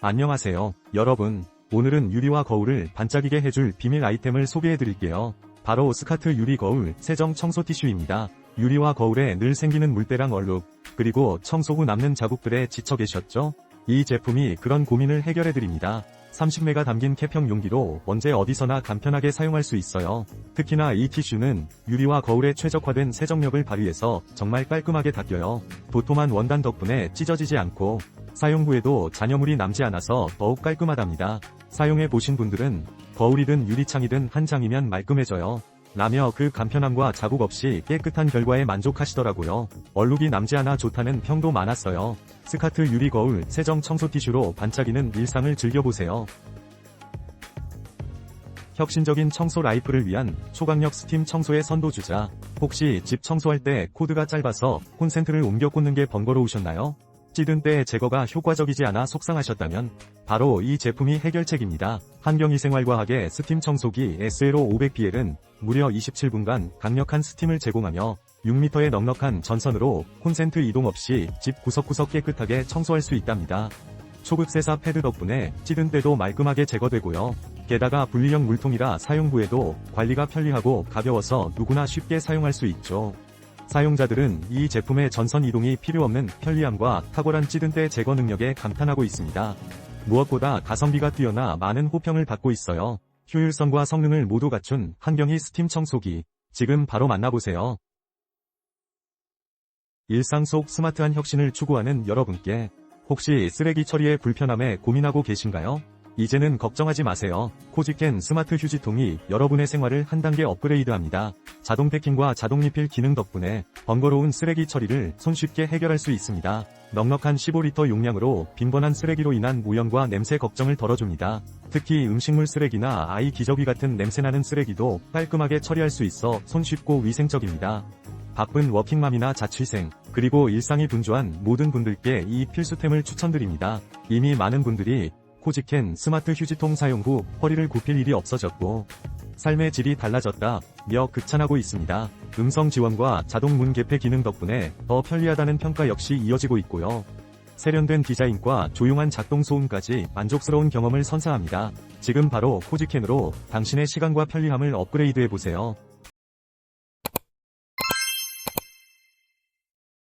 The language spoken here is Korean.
안녕하세요, 여러분. 오늘은 유리와 거울을 반짝이게 해줄 비밀 아이템을 소개해드릴게요. 바로 스카트 유리 거울 세정 청소 티슈입니다. 유리와 거울에 늘 생기는 물때랑 얼룩, 그리고 청소 후 남는 자국들에 지쳐 계셨죠? 이 제품이 그런 고민을 해결해드립니다. 30매가 담긴 캡형 용기로 언제 어디서나 간편하게 사용할 수 있어요. 특히나 이 티슈는 유리와 거울에 최적화된 세정력을 발휘해서 정말 깔끔하게 닦여요. 도톰한 원단 덕분에 찢어지지 않고 사용 후에도 잔여물이 남지 않아서 더욱 깔끔하답니다. 사용해 보신 분들은 거울이든 유리창이든 한 장이면 말끔해져요. 라며 그 간편함과 자국 없이 깨끗한 결과에 만족하시더라고요. 얼룩이 남지 않아 좋다는 평도 많았어요. 스카트 유리 거울 세정 청소 티슈로 반짝이는 일상을 즐겨보세요. 혁신적인 청소 라이프를 위한 초강력 스팀 청소의 선도주자. 혹시 집 청소할 때 코드가 짧아서 콘센트를 옮겨 꽂는 게 번거로우셨나요? 찌든 때 제거가 효과적이지 않아 속상하셨다면 바로 이 제품이 해결책입니다. 환경위생활과학의 스팀 청소기 SLO 500BL은 무려 27분간 강력한 스팀을 제공하며 6m의 넉넉한 전선으로 콘센트 이동 없이 집 구석구석 깨끗하게 청소할 수 있답니다. 초급세사 패드 덕분에 찌든 때도 말끔하게 제거되고요. 게다가 분리형 물통이라 사용 후에도 관리가 편리하고 가벼워서 누구나 쉽게 사용할 수 있죠. 사용자들은 이 제품의 전선 이동이 필요 없는 편리함과 탁월한 찌든때 제거 능력에 감탄하고 있습니다. 무엇보다 가성비가 뛰어나 많은 호평을 받고 있어요. 효율성과 성능을 모두 갖춘 한경희 스팀 청소기. 지금 바로 만나보세요. 일상 속 스마트한 혁신을 추구하는 여러분께 혹시 쓰레기 처리에 불편함에 고민하고 계신가요? 이제는 걱정하지 마세요. 코지캔 스마트 휴지통이 여러분의 생활을 한 단계 업그레이드합니다. 자동 패킹과 자동 리필 기능 덕분에 번거로운 쓰레기 처리를 손쉽게 해결할 수 있습니다. 넉넉한 15리터 용량으로 빈번한 쓰레기로 인한 오염과 냄새 걱정을 덜어줍니다. 특히 음식물 쓰레기나 아이 기저귀 같은 냄새나는 쓰레기도 깔끔하게 처리할 수 있어 손쉽고 위생적입니다. 바쁜 워킹맘이나 자취생, 그리고 일상이 분주한 모든 분들께 이 필수템을 추천드립니다. 이미 많은 분들이 코지캔 스마트 휴지통 사용 후 허리를 굽힐 일이 없어졌고 삶의 질이 달라졌다며 극찬하고 있습니다. 음성 지원과 자동 문 개폐 기능 덕분에 더 편리하다는 평가 역시 이어지고 있고요. 세련된 디자인과 조용한 작동 소음까지 만족스러운 경험을 선사합니다. 지금 바로 코지캔으로 당신의 시간과 편리함을 업그레이드해보세요.